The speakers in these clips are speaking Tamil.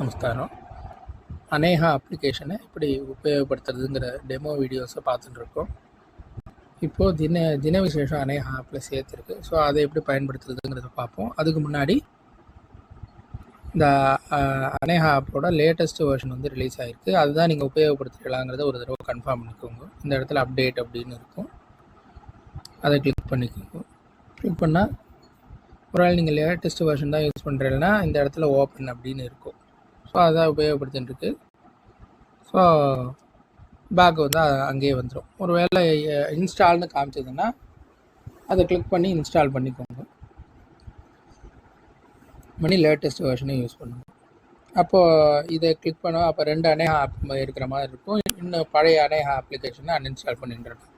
நமஸ்காரம். அநேகா அப்ளிகேஷனை எப்படி உபயோகப்படுத்துறதுங்கிற டெமோ வீடியோஸை பார்த்துட்டு இருக்கோம் இப்போது தின தின விசேஷம் அநேகா ஆப்பில் சேர்த்துருக்கு. ஸோ அதை எப்படி பயன்படுத்துறதுங்கிறத பார்ப்போம். அதுக்கு முன்னாடி இந்த அஹ், அநேகா ஆப்போட லேட்டஸ்ட் வெர்ஷன் வந்து ரிலீஸ் ஆகிருக்கு அதுதான் நீங்கள் உபயோகப்படுத்துறீங்களாங்கிறத ஒரு தடவை கன்ஃபார்ம் பண்ணிக்கோங்க. இந்த இடத்துல அப்டேட் அப்படின்னு இருக்கும். அதை கிளிக் பண்ணிக்கோங்க. கிளிக் பண்ணால் ஒரு வேளை நீங்கள் லேட்டஸ்ட் வெர்ஷன் தான் யூஸ் பண்ணுறீங்கன்னா இந்த இடத்துல ஓப்பன் அப்படின்னு இருக்கும். ஸோ அதை உபயோகப்படுத்திட்டுருக்கு ஸோ பேக் வந்து அங்கேயே வந்துடும் ஒரு வேளை இன்ஸ்டால்னு காமிச்சதுன்னா அதை கிளிக் பண்ணி இன்ஸ்டால் பண்ணிக்கோங்க. பண்ணி லேட்டஸ்ட் வெர்ஷனை யூஸ் பண்ணுங்க. அப்போது இதை கிளிக் பண்ணோம் அப்போ ரெண்டு அநேகா ஆப் இருக்கிற மாதிரி இருக்கும். இன்னும் பழைய அநேகா அப்ளிகேஷனை அன்இன்ஸ்டால் பண்ணிட்டுருக்கோம்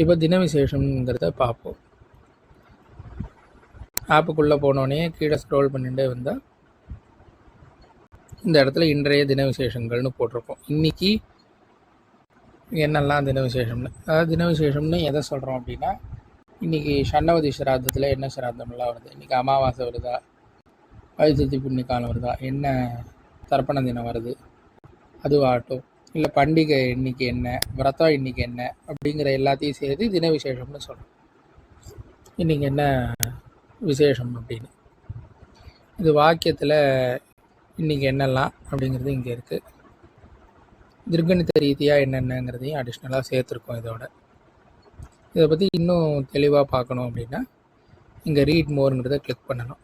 இப்போ தின விசேஷம்ங்கிறத பார்ப்போம். ஆப்புக்குள்ளே போனோடனே கீழே ஸ்க்ரோல் பண்ணிட்டே வந்தால் இந்த இடத்துல இன்றைய தின விசேஷங்கள்னு போட்டிருக்கோம். இன்னைக்கு என்னெல்லாம் தின விசேஷம்னு அதாவது தின விசேஷம்னு எதை சொல்கிறோம் அப்படின்னா இன்றைக்கி சன்னவதி சிராதத்தில் என்ன சிராதம்லாம் வருது? இன்றைக்கி அமாவாசை வருதா? வைசத்தி புண்ணிக்காலம் வருதா? என்ன தர்ப்பண தினம் வருது? அதுவாகட்டும் இல்லை பண்டிகை இன்னைக்கு என்ன? விரதம் இன்னைக்கு என்ன? அப்படிங்கிற எல்லாத்தையும் சேர்த்து தின விசேஷம்னு சொல்கிறோம் இன்னைக்கு என்ன விசேஷம் அப்படின்னு. இது வாக்கியத்தில் இன்றைக்கி என்னெல்லாம் அப்படிங்கிறது இங்கே இருக்குது திருக்கணித ரீதியாக என்னென்னங்கிறதையும் அடிஷ்னலாக சேர்த்துருக்கோம் இதோட. இதை பற்றி இன்னும் தெளிவாக பார்க்கணும் அப்படின்னா இங்கே ரீட் மோருங்கிறத கிளிக் பண்ணணும்.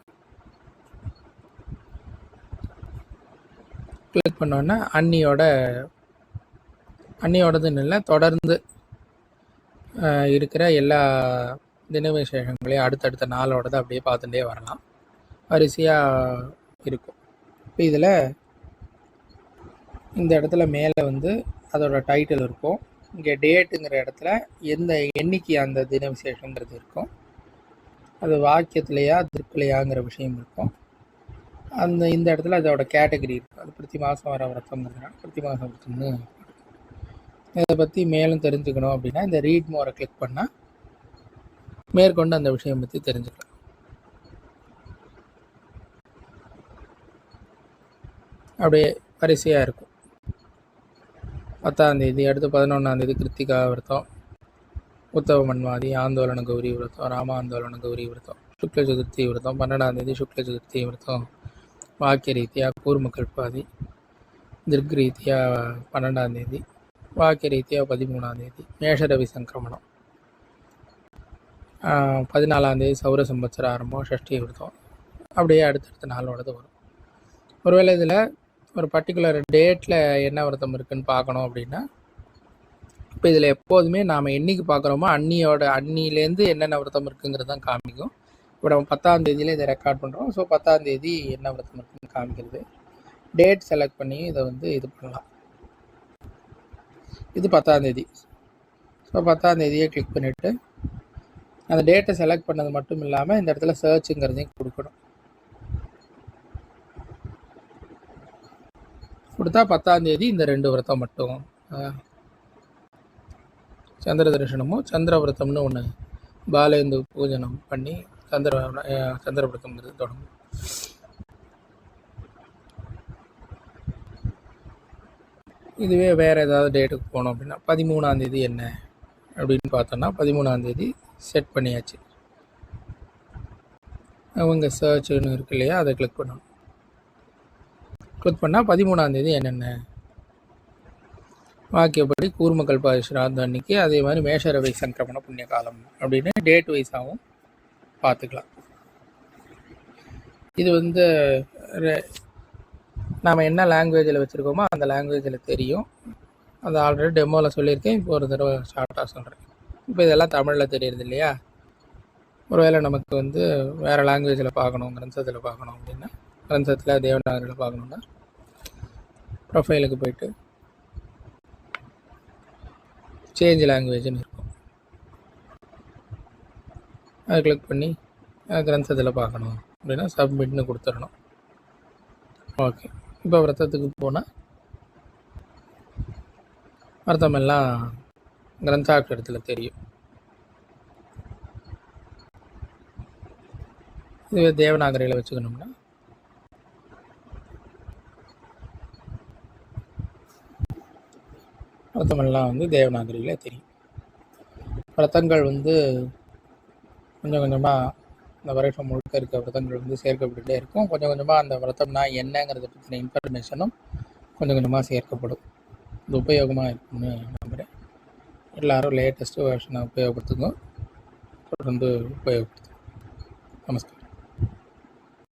கிளிக் பண்ணோன்னா அன்னியோட அன்னியோடதுன்னு இல்லை தொடர்ந்து இருக்கிற எல்லா தின விசேஷங்களையும் அடுத்தடுத்த நாளோடதை அப்படியே பார்த்துட்டே வரலாம். வரிசையாக இருக்கும். இப்போ இதில் இந்த இடத்துல மேலே வந்து அதோட டைட்டில் இருக்கும். இங்கே டேட்டுங்கிற இடத்துல எந்த எண்ணிக்கை அந்த தின விசேஷங்கிறது இருக்கும். அது வாக்கியத்திலையா திருப்பிலையாங்கிற விஷயம் இருக்கும். அந்த இந்த இடத்துல அதோட கேட்டகரி இருக்கும். அது பிரதி மாதம் வர விரதங்கிறதுனால பிரதி மாதம் விரத்தம்னு இதை பற்றி மேலும் தெரிஞ்சுக்கணும் அப்படின்னா இந்த ரீட் மோரை கிளிக் பண்ணால் மேற்கொண்டு அந்த விஷயம் பற்றி தெரிஞ்சுக்கலாம். அப்படியே வரிசையாக இருக்கும். பத்தாந்தேதி அடுத்து பதினொன்றாந்தேதி கிருத்திகா விரதம் உத்தவ மன்வாதி ஆந்தோலன கௌரி விரதம் ராமாந்தோலன கௌரி விரதம் சுக்ல சதுர்த்தி விரதம் பன்னெண்டாந்தேதி சுக்ல சதுர்த்தி விரதம் வாக்கிய ரீதியாக கூர்மகல்பாதி திருக் ரீதியாக பன்னெண்டாந்தேதி வாக்கிய ரீதியாக பதிமூணாந்தேதி மேஷரவி சங்கிரமணம். பதினாலாந்தேதி சௌர சம்பத்சர ஆரம்பம் ஷஷ்டி விரதம். அப்படியே அடுத்தடுத்த நாளோடது வரும். ஒருவேளை இதில் ஒரு பர்டிகுலர் டேட்டில் என்ன விரதம் இருக்குதுன்னு பார்க்கணும் அப்படின்னா இப்போ இதில் எப்போதுமே நாம் என்னைக்கு பார்க்குறோமோ அன்னியோட அன்னிலேருந்து என்னென்ன விரதம் இருக்குங்கிறது தான் காமிக்கும். இப்போ நம்ம பத்தாம் தேதியில் இதை ரெக்கார்ட் பண்ணுறோம் ஸோ பத்தாம் தேதி என்ன விரதம் இருக்குன்னு காமிக்கிறது. டேட் செலக்ட் பண்ணி இதை வந்து இது பண்ணலாம். இது பத்தாம் தேதி. ஸோ பத்தாம் தேதியை கிளிக் பண்ணிவிட்டு அந்த டேட்டை செலக்ட் பண்ணது மட்டும் இல்லாமல் இந்த இடத்துல சர்ச்சுங்கிறதையும் கொடுக்கணும். கொடுத்தா பத்தாம் தேதி இந்த ரெண்டு விரதம் மட்டும். சந்திர தரிசனமும் சந்திர விரதம்னு ஒன்று பாலேந்து பூஜனம் பண்ணி சந்திர சந்திர விரதம்ங்கிறது தொடங்கும். இதுவே வேறு ஏதாவது டேட்டுக்கு போனோம் அப்படின்னா பதிமூணாம் தேதி என்ன அப்படின்னு பார்த்தோன்னா பதிமூணாம் தேதி செட் பண்ணியாச்சு. அவங்க சர்ச்சுன்னு இருக்கு இல்லையா அதை கிளிக் பண்ணணும். கிளிக் பண்ணால் பதிமூணாம் தேதி என்னென்ன? வாக்கியப்படி கூர்மக்கல் ஸ்ராத்தம் அன்னைக்கு அதே மாதிரி மேஷரவை சங்கிரமண புண்ணிய காலம் அப்படின்னு டேட் வைஸாகவும் பார்த்துக்கலாம். இது வந்து நாம் என்ன லாங்குவேஜில் வச்சுருக்கோமோ அந்த லாங்குவேஜில் தெரியும். அது ஆல்ரெடி டெமோவில் சொல்லியிருக்கேன் இப்போ ஒரு தடவை ஷார்ட்டாக சொல்கிறேன் இப்போ இதெல்லாம் தமிழில் தெரியுது இல்லையா? ஒருவேளை நமக்கு வந்து வேறு லாங்குவேஜில் பார்க்கணும் கிரந்தத்தில் பார்க்கணும் அப்படின்னா கிரந்தத்தில் தேவநாகரில் பார்க்கணுன்னா ப்ரொஃபைலுக்கு போயிட்டு சேஞ்ச் லாங்குவேஜ்னு இருக்கும். அதை கிளிக் பண்ணி கிரந்தத்தில் பார்க்கணும். அப்படின்னா சப்மிட்னு கொடுத்துடணும். ஓகே இப்போ விரதத்துக்கு போனால் அர்த்தம் எல்லாம் கிரந்தாட்சரத்தில் தெரியும். இதுவே தேவநாகரையில் வச்சுக்கணும்னா தமிழ்லாம் வந்து தேவநாகரியில் தெரியும். விரதங்கள் வந்து கொஞ்சம் கொஞ்சமாக இந்த வருஷம் முழுக்க இருக்க விரதங்கள் வந்து சேர்க்கப்பட்டுட்டே இருக்கும். கொஞ்சம் கொஞ்சமாக அந்த விரதம்னா என்னங்கிறத பற்றின இன்ஃபர்மேஷனும் கொஞ்சம் கொஞ்சமாக சேர்க்கப்படும். இது உபயோகமாக இருக்கும்னு நம்புகிறேன் எல்லாரும் லேட்டஸ்ட்டு வருஷனை உபயோகப்படுத்துங்க. தொடர்ந்து உபயோகப்படுத்துங்க. நமஸ்காரம்.